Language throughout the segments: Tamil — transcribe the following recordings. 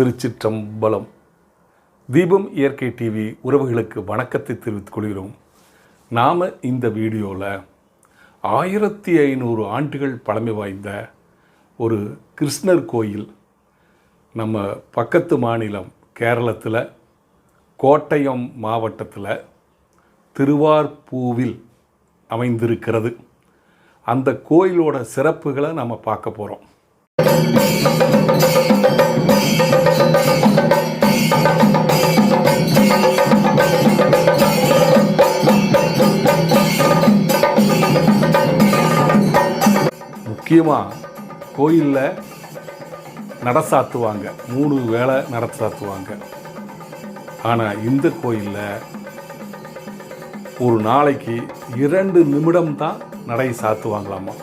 திருச்சிற்றம்பலம். தீபம் இயற்கை டிவி உறவுகளுக்கு வணக்கத்தை தெரிவித்துக் கொள்கிறோம். நாம் இந்த வீடியோவில் ஆயிரத்தி ஐநூறு ஆண்டுகள் பழமை வாய்ந்த ஒரு கிருஷ்ணர் கோயில் நம்ம பக்கத்து மாநிலம் கேரளத்தில் கோட்டயம் மாவட்டத்தில் திருவார்பூவில் அமைந்திருக்கிறது. அந்த கோயிலோட சிறப்புகளை நம்ம பார்க்க போகிறோம் முக்கியமாக கோயிலில் நடசாத்துவாங்க. மூணு வேளை நடசாத்துவாங்க. ஆனால் இந்த கோயிலில் ஒரு நாளைக்கு இரண்டு நிமிடம் தான் நடை சாத்துவாங்களாமா.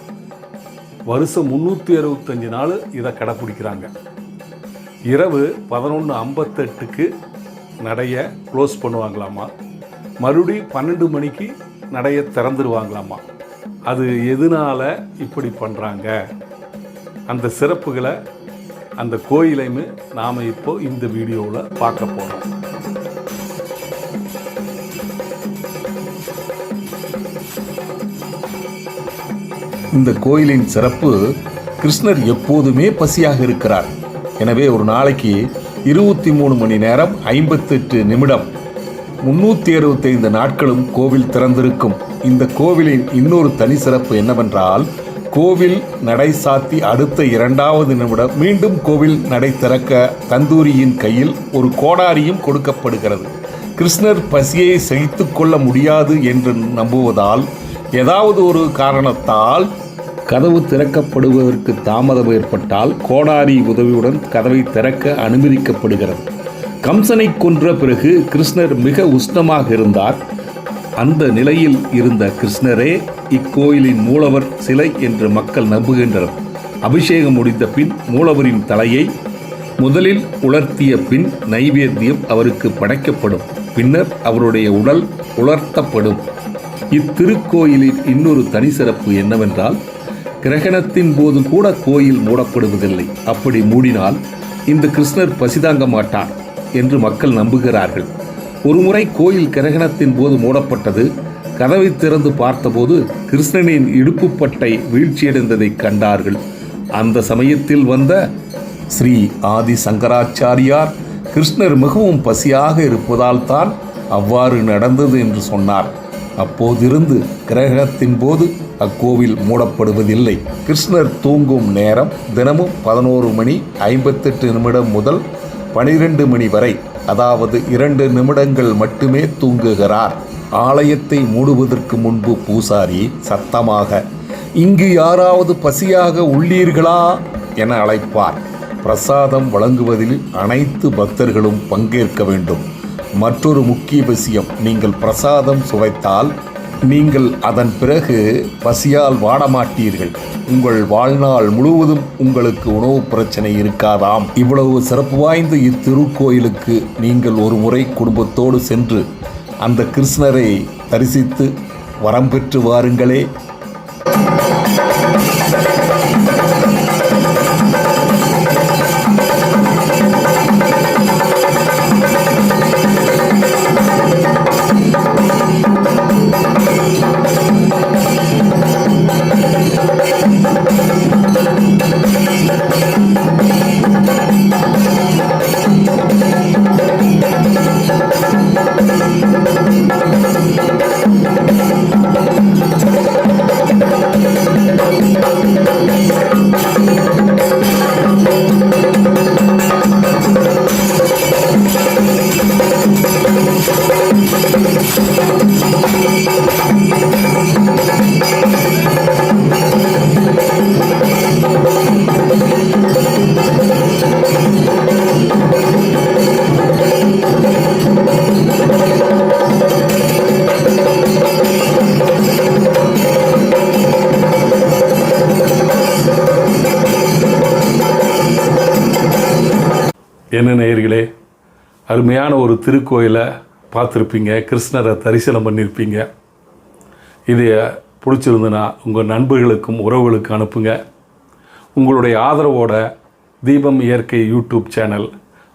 வருஷம் முந்நூற்றி அறுபத்தஞ்சு நாள் இதை கடைப்பிடிக்கிறாங்க இரவு பதினொன்று ஐம்பத்தெட்டுக்கு நடையை க்ளோஸ் பண்ணுவாங்களாமா. மறுபடி பன்னெண்டு மணிக்கு நடையை திறந்துருவாங்களாமா. அது எதனால இப்படி பண்ணுறாங்க அந்த சிறப்புகளை அந்த கோயிலையுமே நாம் இப்போ இந்த வீடியோவில் பார்க்க போகிறோம் இந்த கோயிலின் சிறப்பு கிருஷ்ணர் எப்போதுமே பசியாக இருக்கிறார். எனவே ஒரு நாளைக்கு இருபத்தி மூணு மணி நேரம் ஐம்பத்தெட்டு நிமிடம் முன்னூற்றி அறுபத்தைந்து நாட்களும் கோவில் திறந்திருக்கும். இந்த கோவிலின் இன்னொரு தனி சிறப்பு என்னவென்றால் கோவில் நடை சாத்தி அடுத்த இரண்டாவது நிமிடம் மீண்டும் கோவில் நடை திறக்க தந்தூரியின் கையில் ஒரு கோடாரியும் கொடுக்கப்படுகிறது. கிருஷ்ணர் பசியை சகித்து கொள்ள முடியாது என்று நம்புவதால் ஏதாவது ஒரு காரணத்தால் கதவு திறக்கப்படுவதற்கு தாமதம் ஏற்பட்டால் கோடாரி உதவியுடன் கதவை திறக்க அனுமதிக்கப்படுகிறது. கம்சனை கொன்ற பிறகு கிருஷ்ணர் மிக உஷ்ணமாக இருந்தார். அந்த நிலையில் இருந்த கிருஷ்ணரே இக்கோயிலின் மூலவர் சிலை என்று மக்கள் நம்புகின்றனர். அபிஷேகம் முடிந்த பின் மூலவரின் தலையை முதலில் உலர்த்திய பின் நைவேத்தியம் அவருக்கு படைக்கப்படும். பின்னர் அவருடைய உடல் உலர்த்தப்படும். இத்திருக்கோயிலின் இன்னொரு தனி சிறப்பு என்னவென்றால் கிரகணத்தின் போது கூட கோயில் மூடப்படுவதில்லை. அப்படி மூடினால் இந்த கிருஷ்ணர் பசிதாங்க மாட்டார். என்று மக்கள் நம்புகிறார்கள். ஒருமுறை கோயில் கிரகணத்தின் போது மூடப்பட்டது. கதவை திறந்து பார்த்தபோது கிருஷ்ணனின் இடுப்புப்பட்டை வீழ்ச்சியடைந்ததை கண்டார்கள். அந்த சமயத்தில் வந்த ஸ்ரீ ஆதி சங்கராச்சாரியார் கிருஷ்ணர் மிகவும் பசியாக இருப்பதால் தான் அவ்வாறு நடந்தது என்று சொன்னார். அப்போதிருந்து கிரகணத்தின் போது அக்கோவில் மூடப்படுவதில்லை. கிருஷ்ணர் தூங்கும் நேரம் தினமும் பதினோரு மணி ஐம்பத்தெட்டு நிமிடம் முதல் பனிரெண்டு மணி வரை அதாவது இரண்டு நிமிடங்கள் மட்டுமே தூங்குகிறார். ஆலயத்தை மூடுவதற்கு முன்பு பூசாரி சத்தமாக இங்கு யாராவது பசியாக உள்ளீர்களா? என அழைப்பார். பிரசாதம் வழங்குவதில் அனைத்து பக்தர்களும் பங்கேற்க வேண்டும். மற்றொரு முக்கிய விஷயம் நீங்கள் பிரசாதம் சுவைத்தால் நீங்கள் அதன் பிறகு பசியால் வாடமாட்டீர்கள். உங்கள் வாழ்நாள் முழுவதும் உங்களுக்கு உணவு பிரச்சனை இருக்காதாம். இவ்வளவு சிறப்பு வாய்ந்த இத்திருக்கோயிலுக்கு நீங்கள் ஒரு முறை குடும்பத்தோடு சென்று அந்த கிருஷ்ணரை தரிசித்து வரம் பெற்று வாருங்களே. என்ன நேயர்களே? அருமையான ஒரு திருக்கோயிலை பார்த்துருப்பீங்க. கிருஷ்ணரை தரிசனம் பண்ணியிருப்பீங்க இது பிடிச்சிருந்துன்னா உங்கள் நண்பர்களுக்கும் உறவுகளுக்கும் அனுப்புங்க. உங்களுடைய ஆதரவோட தீபம் இயற்கை யூடியூப் சேனல்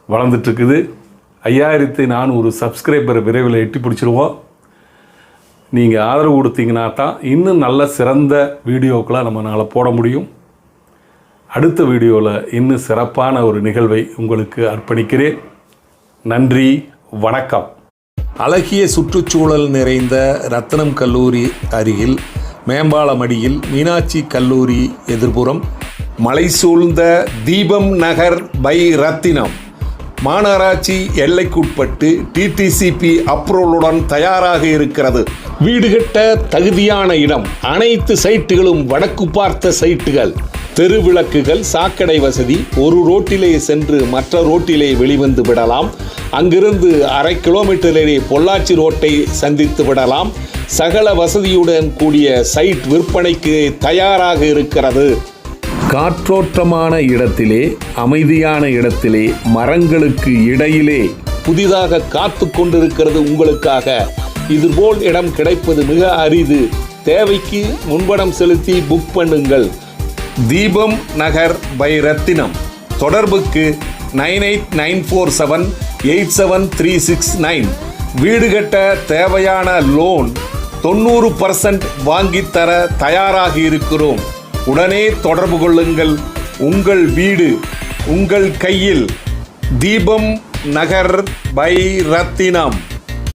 வளர்ந்துட்டுருக்குது. ஐயாயிரத்தி நானூறு சப்ஸ்கிரைபர் விரைவில் எட்டி பிடிச்சிருவோம். நீங்கள் ஆதரவு கொடுத்தீங்கன்னா தான் இன்னும் நல்ல சிறந்த வீடியோக்களை நம்மளால் போட முடியும். அடுத்த வீடியோவில் இன்னும் சிறப்பான ஒரு நிகழ்வை உங்களுக்கு அர்ப்பணிக்கிறேன். நன்றி வணக்கம். அழகிய சுற்றுச்சூழல் நிறைந்த ரத்னம் கல்லூரி அருகில் மேம்பாலமடியில் மீனாட்சி கல்லூரி எதிர்ப்புறம் மலை சூழ்ந்த தீபம் நகர் பை ரத்தினம். மாநகராட்சி எல்லைக்குட்பட்டு டிடிசிபி அப்ரூவலுடன் தயாராக இருக்கிறது. வீடு கட்ட தகுதியான இடம். அனைத்து சைட்டுகளும் வடக்கு பார்த்த சைட்டுகள். தெருவிளக்குகள் சாக்கடை வசதி ஒரு ரோட்டிலே சென்று மற்ற ரோட்டிலே வெளிவந்து விடலாம். அங்கிருந்து அரை கிலோமீட்டரிலே பொள்ளாச்சி ரோட்டை சந்தித்து விடலாம். சகல வசதியுடன் கூடிய சைட் விற்பனைக்கு தயாராக இருக்கிறது. காற்றோட்டமான இடத்திலே அமைதியான இடத்திலே மரங்களுக்கு இடையிலே. புதிதாக காத்து கொண்டிருக்கிறது உங்களுக்காக. இதுபோல் இடம் கிடைப்பது மிக அரிது. தேவைக்கு முன்பணம் செலுத்தி புக் பண்ணுங்கள். தீபம் நகர் பை ரத்தினம். தொடர்புக்கு nine eight nine four seven eight seven three six nine. வீடு கட்ட தேவையான லோன் தொண்ணூறு பர்சன்ட் வாங்கித்தர தயாராக இருக்கிறோம். உடனே தொடர்பு கொள்ளுங்கள். உங்கள் வீடு உங்கள் கையில் தீபம் நகர் பை ரத்தினம்.